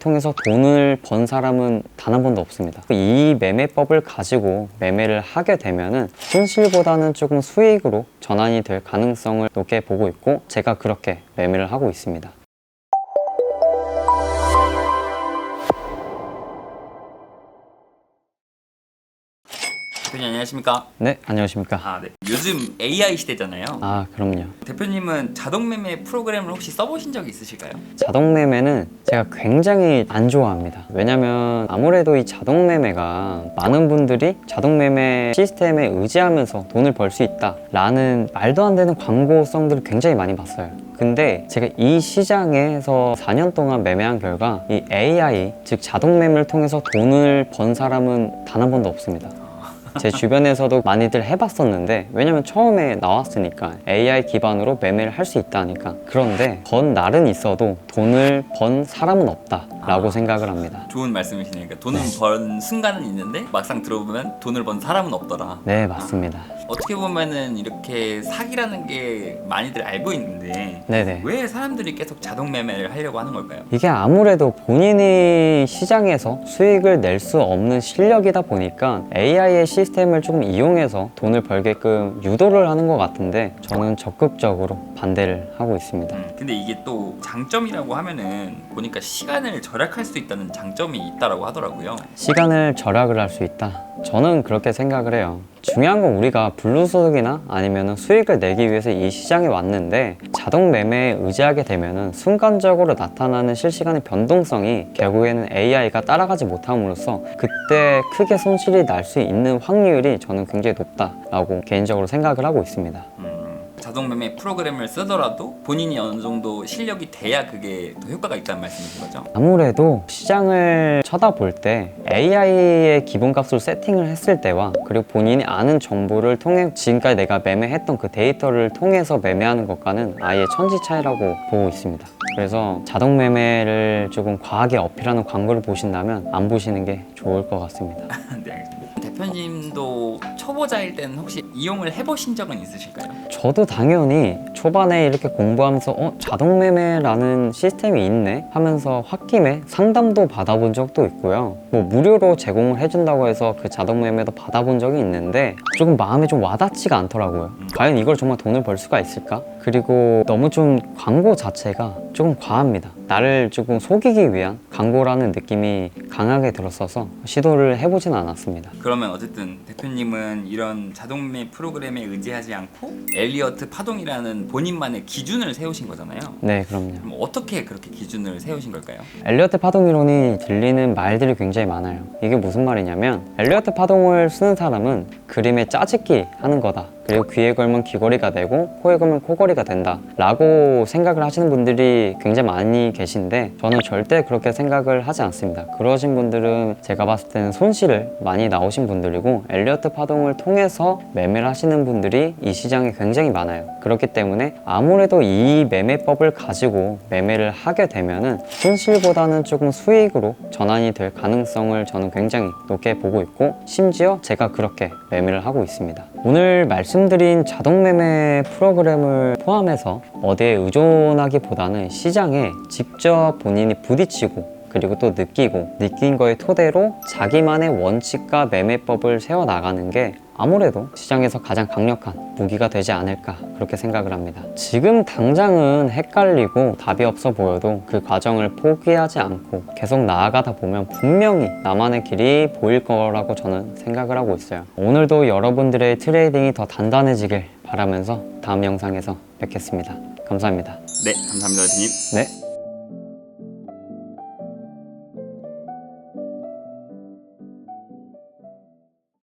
통해서 돈을 번 사람은 단 한 번도 없습니다. 이 매매법을 가지고 매매를 하게 되면은 손실보다는 조금 수익으로 전환이 될 가능성을 높게 보고 있고 제가 그렇게 매매를 하고 있습니다. 대표님 안녕하십니까? 네, 안녕하십니까. 아, 네. 요즘 AI 시대잖아요. 아, 그럼요. 대표님은 자동 매매 프로그램을 혹시 써보신 적이 있으실까요? 자동 매매는 제가 굉장히 안 좋아합니다. 왜냐면 아무래도 이 자동 매매가 많은 분들이 자동 매매 시스템에 의지하면서 돈을 벌 수 있다라는 말도 안 되는 광고성들을 굉장히 많이 봤어요. 근데 제가 이 시장에서 4년 동안 매매한 결과 이 AI 즉 자동 매매를 통해서 돈을 번 사람은 단 한 번도 없습니다. 제 주변에서도 많이들 해봤었는데 왜냐면 처음에 나왔으니까 AI 기반으로 매매를 할 수 있다니까 그런데 번 날은 있어도 돈을 번 사람은 없다 라고 아. 생각을 합니다 좋은 말씀이시네요. 그러니까 돈을 번 순간은 있는데 막상 들어보면 돈을 번 사람은 없더라. 네 맞습니다 어떻게 보면은 이렇게 사기라는 게 많이들 알고 있는데 네네 왜 사람들이 계속 자동 매매를 하려고 하는 걸까요? 이게 아무래도 본인이 시장에서 수익을 낼 수 없는 실력이다 보니까 AI의 시 스템을 조금 이용해서 돈을 벌게끔 유도를 하는 것 같은데 저는 적극적으로 반대를 하고 있습니다 음, 근데 이게 또 장점이라고 하면은 보니까 시간을 절약할 수 있다는 장점이 있다라고 하더라고요. 시간을 절약을 할 수 있다. 저는 그렇게 생각을 해요. 중요한 건 우리가 불로소득이나 아니면 수익을 내기 위해서 이 시장에 왔는데 자동 매매에 의지하게 되면 순간적으로 나타나는 실시간의 변동성이 결국에는 AI가 따라가지 못함으로써 그때 크게 손실이 날 수 있는 확률이 저는 굉장히 높다라고 개인적으로 생각을 하고 있습니다. 음, 자동 매매 프로그램을 쓰더라도 본인이 어느 정도 실력이 돼야 그게 더 효과가 있다는 말씀이신 거죠? 아무래도 시장을 쳐다볼 때 AI의 기본값으로 세팅을 했을 때와 그리고 본인이 아는 정보를 통해 지금까지 내가 매매했던 그 데이터를 통해서 매매하는 것과는 아예 천지 차이라고 보고 있습니다. 그래서 자동 매매를 조금 과하게 어필하는 광고를 보신다면 안 보시는 게 좋을 것 같습니다. 네, 알겠습니다. 대표님도 초보자일 때는 혹시 이용을 해보신 적은 있으실까요? 저도 당연히 초반에 이렇게 공부하면서 어 자동 매매라는 시스템이 있네 하면서 홧김에 상담도 받아본 적도 있고요. 뭐 무료로 제공을 해준다고 해서 그 자동 매매도 받아본 적이 있는데 조금 마음에 좀 와닿지가 않더라고요. 과연 이걸 정말 돈을 벌 수가 있을까? 그리고 너무 좀 광고 자체가 조금 과합니다. 나를 조금 속이기 위한 광고라는 느낌이 강하게 들었어서 시도를 해보진 않았습니다. 그러면 어쨌든 대표님은 이런 자동 매매 프로그램에 의지하지 않고 엘리어트 파동이라는 본인만의 기준을 세우신 거잖아요. 네, 그럼요. 그럼 어떻게 그렇게 기준을 세우신 걸까요? 엘리어트 파동 이론이 들리는 말들이 굉장히 많아요. 이게 무슨 말이냐면 엘리어트 파동을 쓰는 사람은 그림에 짜집기 하는 거다. 그리고 귀에 걸면 귀걸이가 되고 코에 걸면 코걸이가 된다. 라고 생각을 하시는 분들이 굉장히 많이 계신데 저는 절대 그렇게 생각을 하지 않습니다. 그러신 분들은 제가 봤을 때는 손실을 많이 나오신 분들이고 엘리어트 파동을 통해서 매매를 하시는 분들이 이 시장에 굉장히 많아요. 그렇기 때문에 아무래도 이 매매법을 가지고 매매를 하게 되면은 손실보다는 조금 수익으로 전환이 될 가능성을 저는 굉장히 높게 보고 있고 심지어 제가 그렇게 매매를 하고 있습니다. 오늘 말씀드린 자동 매매 프로그램을 포함해서 어디에 의존하기보다는 시장에 직접 본인이 부딪히고 그리고 또 느끼고 느낀 거에 토대로 자기만의 원칙과 매매법을 세워 나가는 게 아무래도 시장에서 가장 강력한 무기가 되지 않을까 그렇게 생각을 합니다. 지금 당장은 헷갈리고 답이 없어 보여도 그 과정을 포기하지 않고 계속 나아가다 보면 분명히 나만의 길이 보일 거라고 저는 생각을 하고 있어요. 오늘도 여러분들의 트레이딩이 더 단단해지길 바라면서 다음 영상에서 뵙겠습니다. 감사합니다. 네, 감사합니다, 대표님. 네.